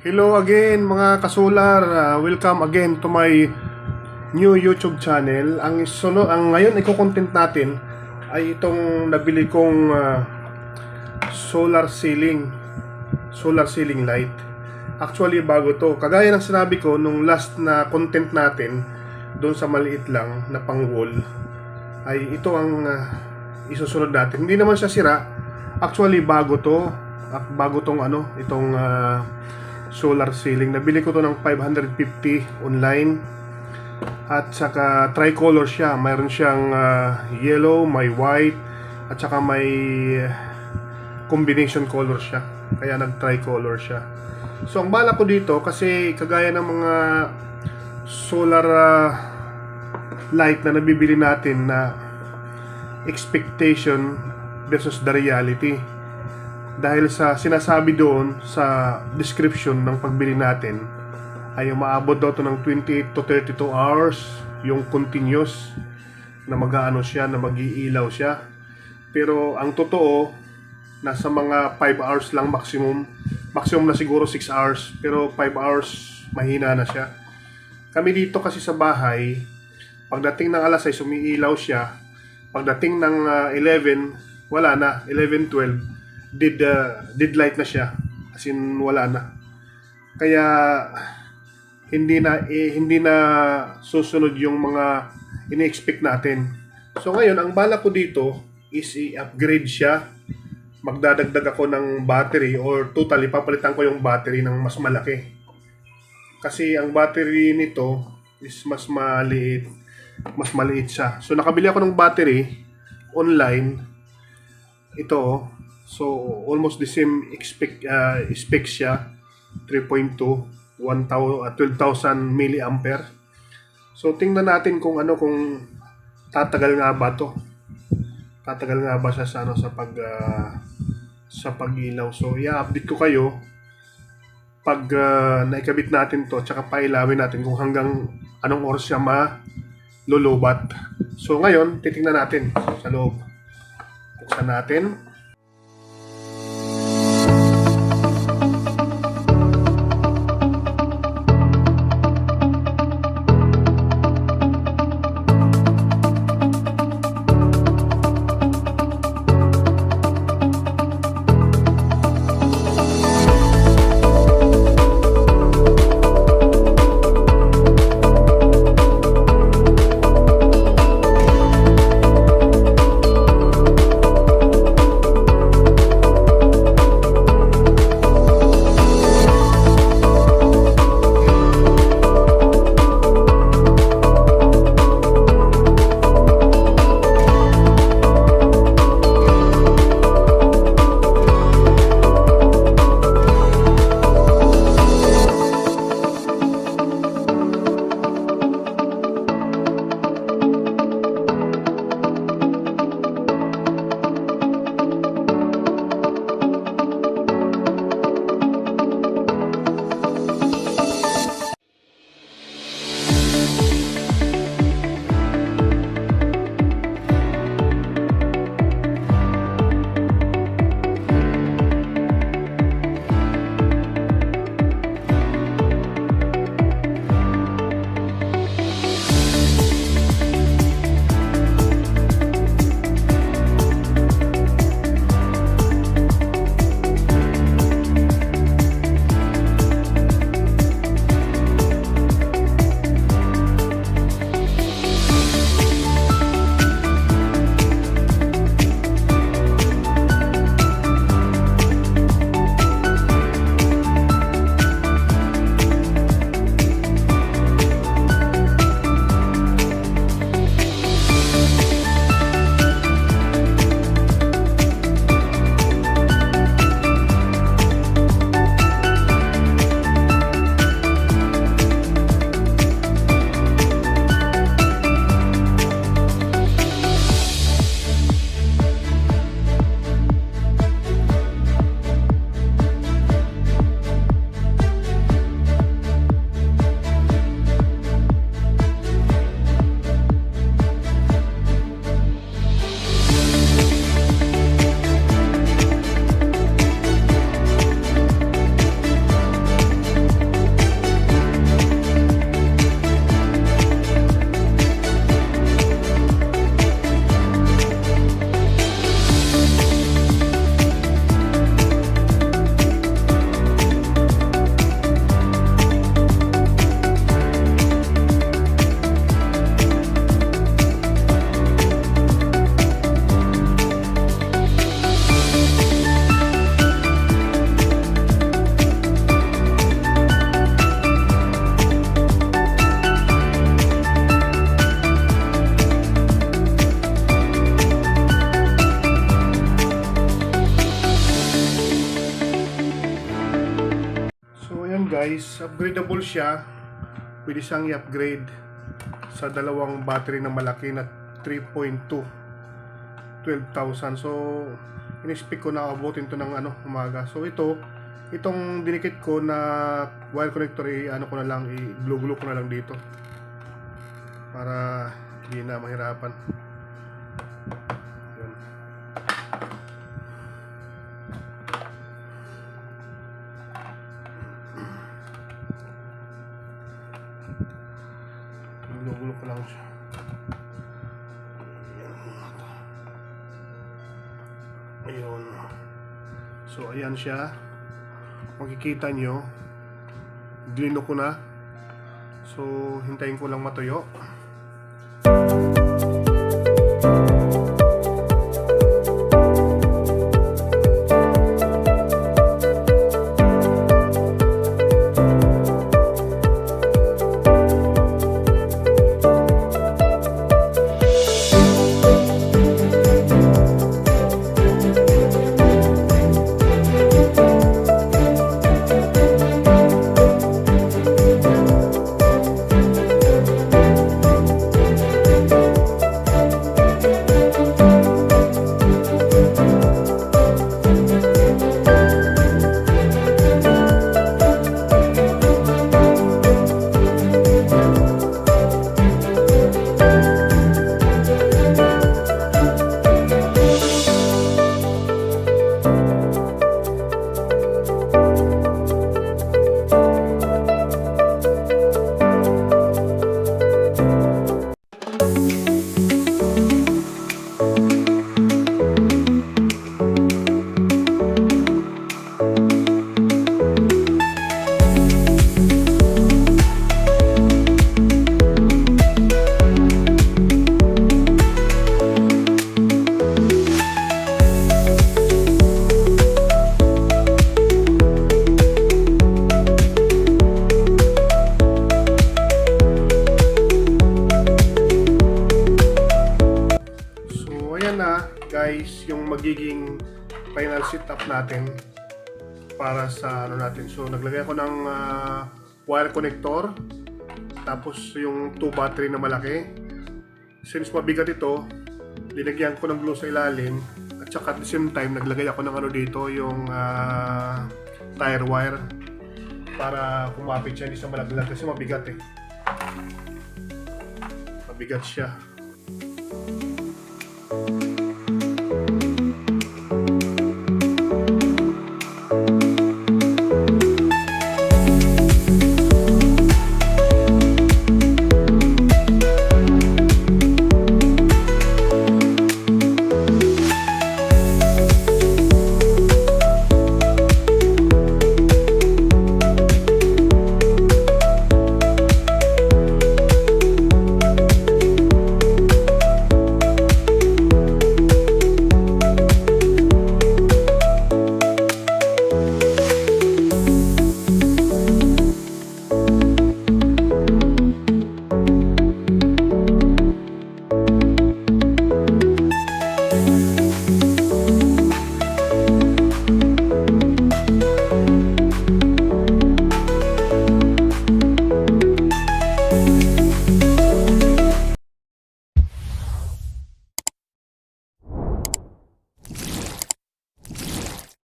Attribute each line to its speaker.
Speaker 1: Hello again mga kasular, Ah, welcome again to my new YouTube channel. Ang suno, ang ngayon iko-content natin ay itong nabili kong ah, solar ceiling, solar ceiling light. Actually bago to. Kagaya ng sinabi ko nung last na content natin doon sa maliit lang na pang wall ay ito ang ah, isusunod natin. Hindi naman siya sira. Actually bago to. Bago tong ano, itong ah, solar ceiling. Nabili ko to ng 550 online. At saka tricolor siya. Mayroon siyang ah, yellow, may white, at saka may combination color siya. Kaya nag-tricolor siya. So ang bala ko dito kasi kagaya ng mga solar ah, light na nabibili natin na expectation versus the reality dahil sa sinasabi doon sa description ng pagbili natin ay umaabot daw to ng 28 to 32 hours yung continuous na mag-aano siya, na mag-iilaw siya. Pero ang totoo, nasa mga 5 hours lang maximum. Maximum na siguro 6 hours, pero 5 hours mahina na siya. Kami dito kasi sa bahay, pagdating ng alas 6 umiilaw siya. Pagdating ng ah, 11, wala na, 11, 12 did uh, did light na siya. As in wala na. Kaya hindi na eh, hindi na susunod yung mga ini-expect natin. So ngayon ang bala ko dito is i-upgrade siya. Magdadagdag ako ng battery or totally papalitan ko yung battery ng mas malaki. Kasi ang battery nito is mas maliit mas maliit siya. So nakabili ako ng battery online. Ito oh. So, almost the same expect, uh, spec siya. 3.2, 1,000 uh, 12,000 milliampere. So, tingnan natin kung ano, kung tatagal nga ba to. Tatagal nga ba siya sa, ano, sa pag, uh, sa pag-ilaw. So, i-update ko kayo pag uh, naikabit natin to, tsaka pailawin natin kung hanggang anong oras siya malulubat. So, ngayon, titingnan natin sa loob. Buksan natin. Guys, upgradable siya. Pwede siyang i-upgrade sa dalawang battery na malaki na 3.2 12,000. So in-expect ko na abutin to ng ano, umaga. So ito, itong dinikit ko na wire connector, i ano ko na lang, i-glue-glue ko na lang dito. Para hindi na mahirapan. Ayun. So, ayan siya. Makikita nyo. Glino ko na. So, hintayin ko lang matuyo. Final setup natin para sa ano natin. So, naglagay ako ng ah, wire connector, tapos yung two battery na malaki. Since mabigat ito, linagyan ko ng glue sa ilalim, at saka at the same time, naglagay ako ng ano dito, yung ah, tire wire para kumapit siya, hindi siya malaglag kasi mabigat eh. Mabigat siya.